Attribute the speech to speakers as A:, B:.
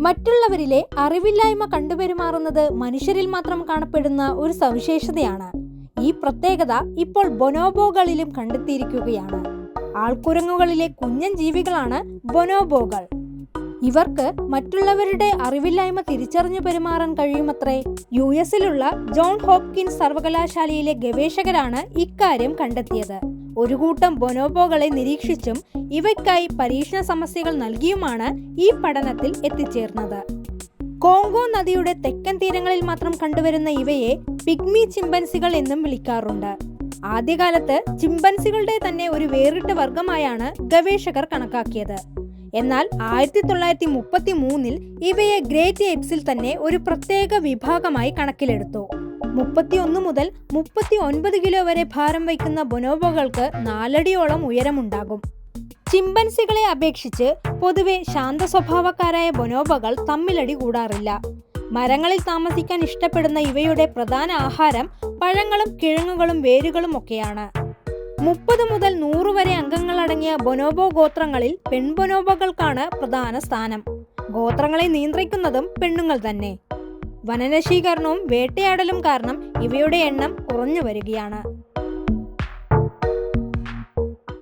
A: മറ്റുള്ളവരിലെ അറിവില്ലായ്മ കണ്ടുപെരുമാറുന്നത് മനുഷ്യരിൽ മാത്രം കാണപ്പെടുന്ന ഒരു സവിശേഷതയാണ്. ഈ പ്രത്യേകത ഇപ്പോൾ ബൊനോബോകളിലും കണ്ടെത്തിയിരിക്കുകയാണ്. ആൾക്കുരങ്ങുകളിലെ കുഞ്ഞൻ ജീവികളാണ് ബൊനോബോകൾ. ഇവർക്ക് മറ്റുള്ളവരുടെ അറിവില്ലായ്മ തിരിച്ചറിഞ്ഞു പെരുമാറാൻ കഴിയുമത്രേ. യു എസിലുള്ള ജോൺ ഹോപ്കിൻസ് സർവകലാശാലയിലെ ഗവേഷകരാണ് ഇക്കാര്യം കണ്ടെത്തിയത്. ഒരു കൂട്ടം ബൊനോബോകളെ നിരീക്ഷിച്ചും ഇവയ്ക്കായി പരീക്ഷണ സമസ്യകൾ നൽകിയുമാണ് ഈ പഠനത്തിൽ എത്തിച്ചേർന്നത്. കോങ്കോ നദിയുടെ തെക്കൻ തീരങ്ങളിൽ മാത്രം കണ്ടുവരുന്ന ഇവയെ പിഗ്മി ചിമ്പൻസികൾ എന്നും വിളിക്കാറുണ്ട്. ആദ്യകാലത്ത് ചിമ്പൻസികളുടെ തന്നെ ഒരു വേറിട്ട വർഗമായാണ് ഗവേഷകർ കണക്കാക്കിയത്. എന്നാൽ ആയിരത്തി തൊള്ളായിരത്തി മുപ്പത്തി മൂന്നിൽ ഇവയെ ഗ്രേറ്റ് എപ്സിൽ തന്നെ ഒരു പ്രത്യേക വിഭാഗമായി കണക്കിലെടുത്തു. മുപ്പത്തിയൊന്ന് മുതൽ മുപ്പത്തി ഒൻപത് കിലോ വരെ ഭാരം വയ്ക്കുന്ന ബൊനോബോകൾക്ക് നാലടിയോളം ഉയരമുണ്ടാകും. ചിമ്പൻസികളെ അപേക്ഷിച്ച് പൊതുവെ ശാന്ത സ്വഭാവക്കാരായ ബൊനോബകൾ തമ്മിലടി കൂടാറില്ല. മരങ്ങളിൽ താമസിക്കാൻ ഇഷ്ടപ്പെടുന്ന ഇവയുടെ പ്രധാന ആഹാരം പഴങ്ങളും കിഴങ്ങുകളും വേരുകളും ഒക്കെയാണ്. മുപ്പത് മുതൽ നൂറ് വരെ അംഗങ്ങൾ അംഗങ്ങളടങ്ങിയ ബൊനോബോ ഗോത്രങ്ങളിൽ പെൺബൊനോബകൾക്കാണ് പ്രധാന സ്ഥാനം. ഗോത്രങ്ങളെ നിയന്ത്രിക്കുന്നതും പെണ്ണുങ്ങൾ തന്നെ. വനനശീകരണവും വേട്ടയാടലും കാരണം ഇവയുടെ എണ്ണം കുറഞ്ഞു വരികയാണ്.